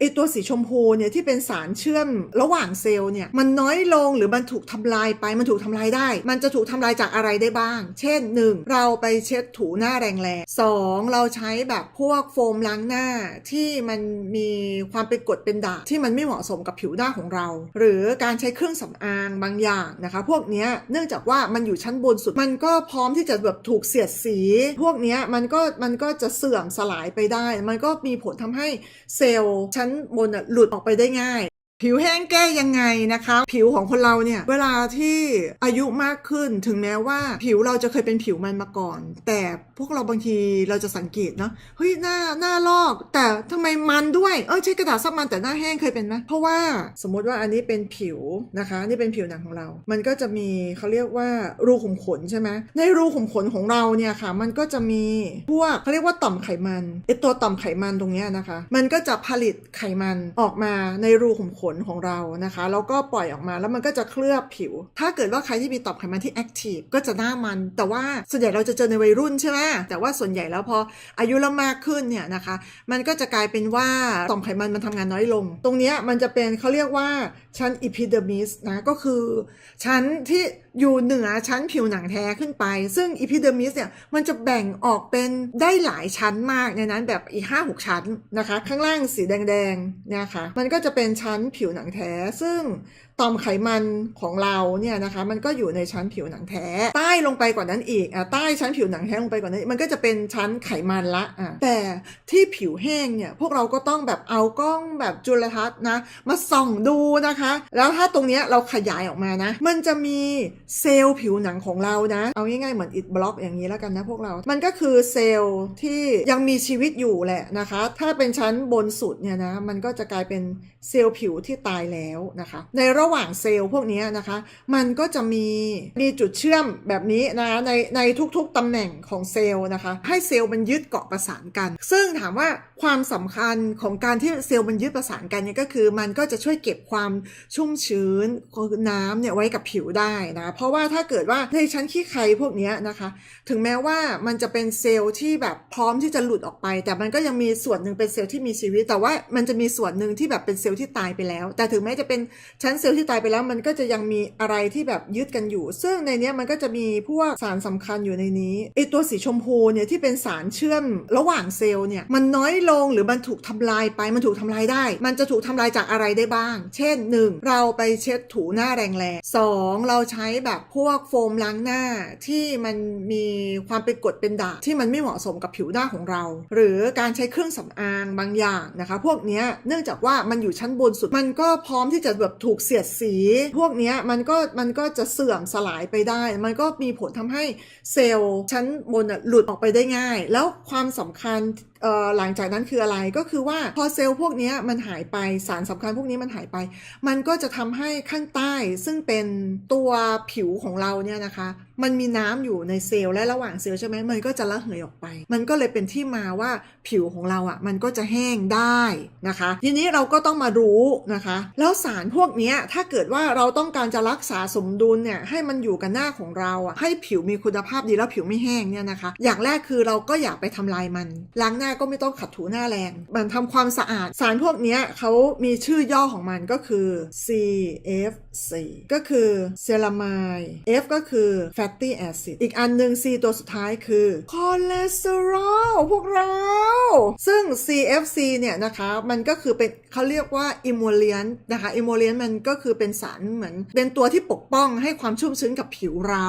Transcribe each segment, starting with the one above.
ไอตัวสีชมพูเนี่ยที่เป็นสารเชื่อมระหว่างเซลล์เนี่ยมันน้อยลงหรือมันถูกทำลายไปมันถูกทำลายได้ มันจะถูกทำลายจากอะไรได้บ้าง เช่น 1. เราไปเช็ดถูหน้าแรงๆ 2. เราใช้แบบพวกโฟมล้างหน้าที่มันมีความเป็นกรดเป็นด่างที่มันไม่เหมาะสมกับผิวหน้าของเรา หรือการใช้เครื่องสำอางบางอย่างนะคะ พวกนี้เนื่องจากว่ามันอยู่ชั้นบนสุด มันก็พร้อมที่จะแบบถูกเสียดสี พวกนี้มันก็มันก็จะเสื่อมสลายไปได้ มันก็มีผลทำให้เซลล์ชั้นบนอะหลุดออกไปได้ง่าย ผิวแห้งแก้ยังไงนะคะ ผิวของคนเราเนี่ย เวลาที่อายุมากขึ้นถึงแม้ว่าผิวเราจะเคยเป็นผิวมันมาก่อน แต่พวกเราบางทีเราจะสังเกตเนาะเฮ้ยหน้าหน้าลอก แต่ทำไมมันด้วยเออใช้กระดาษซับมันแต่หน้าแห้งเคยเป็นไหมเพราะว่าสมมติว่าอันนี้เป็นผิวนะคะ นี่เป็นผิวหนังของเรา มันก็จะมีเขาเรียกว่ารูขุมขนใช่ไหมในรูขุมขนของเราเนี่ยค่ะ มันก็จะมีพวกเขาเรียกว่าต่อมไขมันไอตัวต่อมไขมันตรงเนี้ยนะคะ มันก็จะผลิตไขมันออกมาในรูขุมขนของเรานะคะ แล้วก็ปล่อยออกมาแล้วมันก็จะเคลือบผิว ถ้าเกิดว่าใครที่มีต่อมไขมันที่แอคทีฟก็จะหน้ามัน แต่ว่าส่วนใหญ่เราจะเจอในวัยรุ่นใช่ไหมแต่ว่าส่วนใหญ่แล้วพออายุเรามากขึ้นเนี่ยนะคะ มันก็จะกลายเป็นว่าต่อมไขมันมันทำงานน้อยลง ตรงนี้มันจะเป็นเขาเรียกว่าชั้นอีพิเดมิสนะก็คือชั้นที่ อยู่เหนือชั้นผิวหนังแท้ขึ้นไป ซึ่งอีพิเดมิสเนี่ยมันจะแบ่งออกเป็นได้หลายชั้นมากในนั้นแบบอีก5 6ชั้นนะคะ ข้างล่างสีแดงๆเนี่ยค่ะมันก็จะเป็นชั้นผิวหนังแท้ ซึ่งต่อมไขมันของเราเนี่ยนะคะมันก็อยู่ในชั้นผิวหนังแท้ ใต้ลงไปกว่านั้นอีกอะใต้ชั้นผิวหนังแท้ลงไปกว่านั้นมันก็จะเป็นชั้นไขมันละอะแต่ที่ผิวแห้งเนี่ยพวกเราก็ต้องแบบเอากล้องแบบจุลทรรศน์นะมาส่องดูนะคะ แล้วถ้าตรงเนี้ยเราขยายออกมานะ มันจะมีเซลล์ผิวหนังของเรานะ เอาง่ายๆเหมือนอิดบล็อกอย่างนี้แล้วกันนะพวกเรา มันก็คือเซลล์ที่ยังมีชีวิตอยู่แหละนะคะ ถ้าเป็นชั้นบนสุดเนี่ยนะมันก็จะกลายเป็นเซลล์ผิวที่ตายแล้วนะคะ ในระหว่างเซลล์พวกนี้นะคะ มันก็จะมีมีจุดเชื่อมแบบนี้นะคะในในทุกๆตำแหน่งของเซลล์นะคะ ให้เซลล์มันยึดเกาะประสานกัน ซึ่งถามว่าความสำคัญของการที่เซลล์มันยึดประสานกันเนี่ยก็คือ มันก็จะช่วยเก็บความชุ่มชื้นน้ำเนี่ยไว้กับผิวได้นะเพราะว่าถ้าเกิดว่าในชั้นขี้ใครพวกนี้นะคะ ถึงแม้ว่ามันจะเป็นเซลล์ที่แบบพร้อมที่จะหลุดออกไป แต่มันก็ยังมีส่วนหนึ่งเป็นเซลล์ที่มีชีวิต แต่ว่ามันจะมีส่วนหนึ่งที่แบบเป็นเซลล์ที่ตายไปแล้ว แต่ถึงแม้จะเป็นชั้นเซลล์ที่ตายไปแล้วมันก็จะยังมีอะไรที่แบบยึดกันอยู่ ซึ่งในนี้มันก็จะมีพวกสารสำคัญอยู่ในนี้ไอตัวสีชมพูเนี่ยที่เป็นสารเชื่อมระหว่างเซลล์เนี่ยมันน้อยลงหรือมันถูกทำลายไปมันถูกทำลายได้ มันจะถูกทำลายจากอะไรได้บ้าง เช่น 1. เราไปเช็ดถูหน้าแรงๆ 2. เราใช้แบบพวกโฟมล้างหน้าที่มันมีความเป็นกรดเป็นด่างที่มันไม่เหมาะสมกับผิวหน้าของเรา หรือการใช้เครื่องสำอางบางอย่างนะคะ พวกนี้เนื่องจากว่ามันอยู่ชั้นบนสุดมันก็พร้อมที่จะแบบถูกเสียดสี พวกนี้มันก็มันก็จะเสื่อมสลายไปได้ มันก็มีผลทำให้เซลล์ชั้นบนหลุดออกไปได้ง่าย แล้วความสำคัญหลังจากนั้นคืออะไรก็คือว่าพอเซลล์พวกนี้มันหายไปสารสำคัญพวกนี้มันหายไป มันก็จะทำให้ข้างใต้ซึ่งเป็นตัวผิวของเราเนี่ยนะคะมันมีน้ำอยู่ในเซลล์และระหว่างเซลล์ใช่ไหมมันก็จะระเหยออกไป มันก็เลยเป็นที่มาว่าผิวของเราอะ่ะมันก็จะแห้งได้นะคะ ทีนี้เราก็ต้องมารู้นะคะ แล้วสารพวกนี้ถ้าเกิดว่าเราต้องการจะรักษาสมดุลเนี่ยให้มันอยู่กับหน้าของเราอะ่ะให้ผิวมีคุณภาพดีแล้วผิวไม่แห้งเนี่ยนะคะ อย่างแรกคือเราก็อย่าไปทำลายมันล้างหน้าก็ไม่ต้องขัดถูหน้าแรง มันทำความสะอาด สารพวกนี้เขามีชื่อย่อของมันก็คือ CFC ก็คือเซรามาย F ก็คือ fatty acid อีกอันหนึ่ง C ตัวสุดท้ายคือคอเลสเตอรอลพวกเรา ซึ่ง CFC เนี่ยนะคะมันก็คือเป็นเขาเรียกว่า emollient นะคะ emollient มันก็คือเป็นสารเหมือน เป็นตัวที่ปกป้องให้ความชุ่มชื้นกับผิวเรา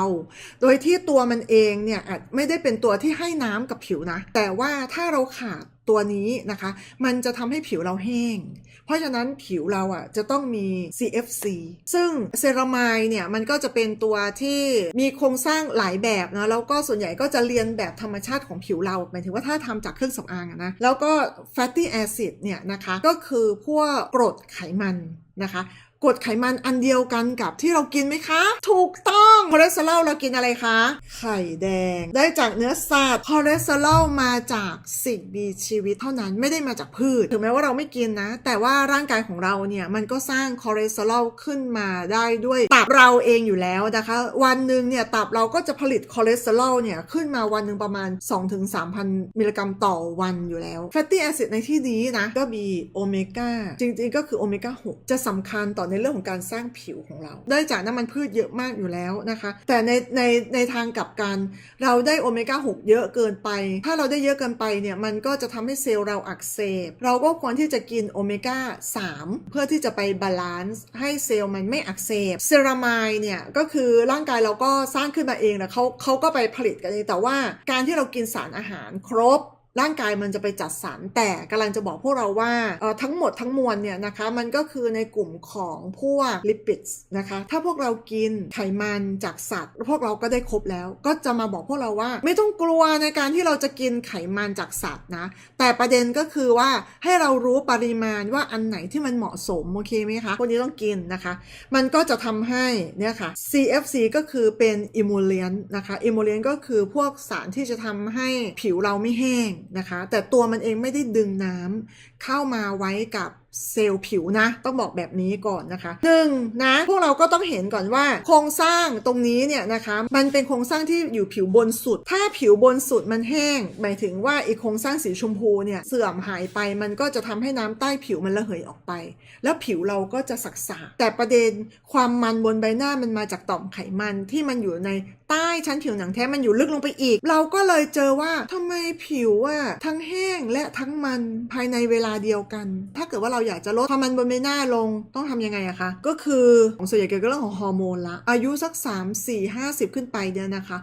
โดยที่ตัวมันเองเนี่ยอาจไม่ได้เป็นตัวที่ให้น้ำกับผิวนะ แต่ว่าถ้าเราขาด ตัวนี้นะคะ มันจะทำให้ผิวเราแห้ง เพราะฉะนั้นผิวเราอะจะต้องมี CFC ซึ่งเซรามายเนี่ยมันก็จะเป็นตัวที่มีโครงสร้างหลายแบบนะแล้วก็ส่วนใหญ่ก็จะเรียนแบบธรรมชาติของผิวเราหมายถึงว่าถ้าทำจากเครื่องสำอางนะแล้วก็ fatty acid เนี่ยนะคะก็คือพวกกรดไขมันนะคะ กรดไขมันอันเดียวกันกับที่เรากินไหมคะ ถูกต้องคอเลสเตอรอลเรากินอะไรคะ ไข่แดง ได้จากเนื้อสัตว์คอเลสเตอรอลมาจากสิ่งมีชีวิตเท่านั้นไม่ได้มาจากพืช ถึงแม้ว่าเราไม่กินนะ แต่ว่าร่างกายของเราเนี่ยมันก็สร้างคอเลสเตอรอลขึ้นมาได้ด้วยตับเราเองอยู่แล้วนะคะ วันหนึ่งเนี่ยตับเราก็จะผลิตคอเลสเตอรอลเนี่ยขึ้นมาวันหนึ่งประมาณ 2-3,000 มิลลิกรัมต่อวันอยู่แล้วแฟตตี้แอซิดในที่นี้นะก็มีโอเมก้าจริงๆก็คือโอเมก้า6จะสำคัญต่อในเรื่องของการสร้างผิวของเรา ได้จากน้ำมันพืชเยอะมากอยู่แล้วนะคะ แต่ในในในทางกลับกัน เราได้โอเมก้า6 เยอะเกินไป ถ้าเราได้เยอะเกินไปเนี่ยมันก็จะทำให้เซลล์เราอักเสบ เราก็ควรที่จะกินโอเมก้า3 เพื่อที่จะไปบาลานซ์ให้เซลล์มันไม่อักเสบเซรามายเนี่ยก็คือร่างกายเราก็สร้างขึ้นมาเองนะเขาเขาก็ไปผลิตกันเองแต่ว่าการที่เรากินสารอาหารครบ ร่างกายมันจะไปจัดสรรแต่กำลังจะบอกพวกเราว่าเอ่อทั้งหมดทั้งมวลเนี่ยนะคะมันก็คือในกลุ่มของพวกลิปิดนะคะถ้าพวกเรากินไขมันจากสัตว์ พวกเราก็ได้ครบแล้ว ก็จะมาบอกพวกเราว่า ไม่ต้องกลัวในการที่เราจะกินไขมันจากสัตว์นะแต่ประเด็นก็คือว่าให้เรารู้ปริมาณว่าอันไหนที่มันเหมาะสมโอเคไหมคะคนนี้ต้องกินนะคะ มันก็จะทำให้เนี่ยค่ะ CFC ก็คือเป็นอิมูเลียนนะคะอิมูเลียนก็คือพวกสารที่จะทำให้ผิวเราไม่แห้งนะคะ แต่ตัวมันเองไม่ได้ดึงน้ำเข้ามาไว้กับ เซลล์ผิวนะ ต้องบอกแบบนี้ก่อนนะคะหนึ่งนะ พวกเราก็ต้องเห็นก่อนว่า โครงสร้างตรงนี้เนี่ยนะคะ มันเป็นโครงสร้างที่อยู่ผิวบนสุด ถ้าผิวบนสุดมันแห้ง หมายถึงว่าอีกโครงสร้างสีชมพูเนี่ยเสื่อมหายไป มันก็จะทำให้น้ำใต้ผิวมันระเหยออกไป แล้วผิวเราก็จะสักสาแต่ประเด็นความมันบนใบหน้ามันมาจากต่อมไขมันที่มันอยู่ในใต้ชั้นผิวหนังแท้มันอยู่ลึกลงไปอีก เราก็เลยเจอว่าทำไมผิวอะทั้งแห้งและทั้งมันภายในเวลาเดียวกัน ถ้าเกิดว่าเราอยากจะลดความมันบนใบหน้าลงต้องทำยังไงอะคะ ก็คือของส่วนใหญ่เกี่ยวกับเรื่องของฮอร์โมนละอายุสัก 3 4 50 ขึ้นไปเนี่ยนะคะ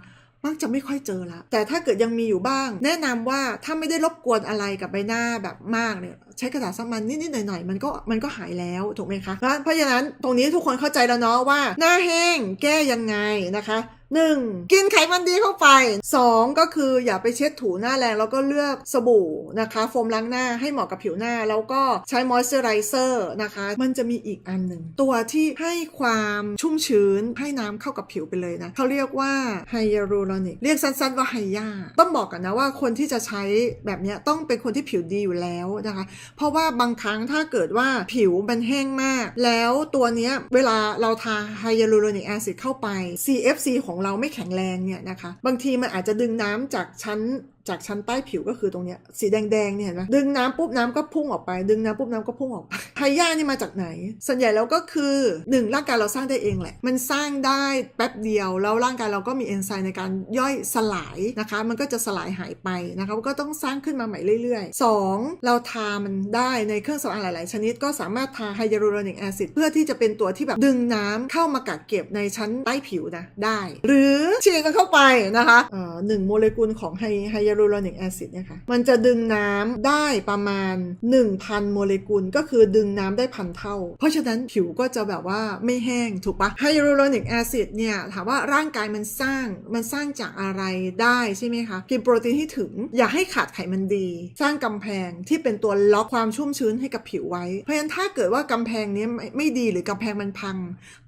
มักจะไม่ค่อยเจอละแต่ถ้าเกิดยังมีอยู่บ้าง แนะนำว่าถ้าไม่ได้รบกวนอะไรกับใบหน้าแบบมากเนี่ยใช้กระดาษซักมันนิดๆหน่อยๆมันก็มันก็หายแล้วถูกไหมคะ เพราะฉะนั้นตรงนี้ทุกคนเข้าใจแล้วเนาะว่า หน้าแห้งแก้ยังไงนะคะ 1. กินไขมันดีเข้าไป 2. ก็คืออย่าไปเช็ดถูหน้าแรงแล้วก็เลือกสบู่นะคะ โฟมล้างหน้าให้เหมาะกับผิวหน้า แล้วก็ใช้มอยส์เจอไรเซอร์นะคะ มันจะมีอีกอันหนึ่ง ตัวที่ให้ความชุ่มชื้นให้น้ำเข้ากับผิวไปเลยนะเขาเรียกว่าไฮยาลูรอนิกเรียกสั้นๆว่าไฮยาต้องบอกกันนะว่าคนที่จะใช้แบบนี้ต้องเป็นคนที่ผิวดีอยู่แล้วนะคะ เพราะว่าบางครั้งถ้าเกิดว่าผิวมันแห้งมาก แล้วตัวนี้เวลาเราทาไฮยาลูโรนิกแอซิดเข้าไป CFC ของเราไม่แข็งแรงเนี่ยนะคะ บางทีมันอาจจะดึงน้ำจากชั้นจากชั้นใต้ผิวก็คือตรงเนี้ยสีแดงๆเนี่ยเห็นไหมดึงน้ำปุ๊บน้ำก็พุ่งออกไป ดึงน้ำปุ๊บน้ำก็พุ่งออกไป ไฮย่านี่มาจากไหน ส่วนใหญ่แล้วก็คือหนึ่งร่างกายเราสร้างได้เองแหละ มันสร้างได้แป๊บเดียว แล้วร่างกายเราก็มีเอนไซม์ในการย่อยสลายนะคะ มันก็จะสลายหายไปนะคะก็ต้องสร้างขึ้นมาใหม่เรื่อย ๆ 2. เราทามันได้ในเครื่องสำอางหลาย ๆ ชนิดก็สามารถทาไฮยาลูโรนิกแอซิดเพื่อที่จะเป็นตัวที่แบบดึงน้ำเข้ามากักเก็บในชั้นใต้ผิวนะได้ หรือฉีดมันเข้าไปนะคะหนึ่งโมเลกุลของไฮไฮยาลูโรนิกแอซิดเนี่ยค่ะมันจะดึงน้ำได้ประมาณ 1,000 โมเลกุลก็คือดึงน้ำได้พันเท่า เพราะฉะนั้นผิวก็จะแบบว่าไม่แห้งถูกปะไฮยาลูโรนิกแอซิดเนี่ยถามว่าร่างกายมันสร้างมันสร้างจากอะไรได้ใช่ไหมคะ กินโปรตีนที่ถึงอย่าให้ขาดไขมันดี สร้างกำแพงที่เป็นตัวล็อกความชุ่มชื้นให้กับผิวไว้ เพราะฉะนั้นถ้าเกิดว่ากำแพงนี้ไม่ไม่ดีหรือกำแพงมันพัง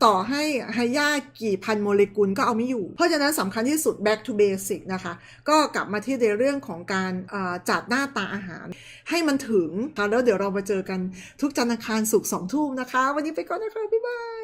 ต่อให้ไฮยากี่พันโมเลกุลก็เอาไม่อยู่ เพราะฉะนั้นสำคัญที่สุด back to basic นะคะ ก็กลับมาที่ในเรื่องของการจัดหน้าตาอาหาร ให้มันถึงค่ะแล้วเดี๋ยวเรามาเจอกันทุกจันทร์อังคารสุกสองทุ่มนะคะ วันนี้ไปก่อนนะคะ บ๊ายบาย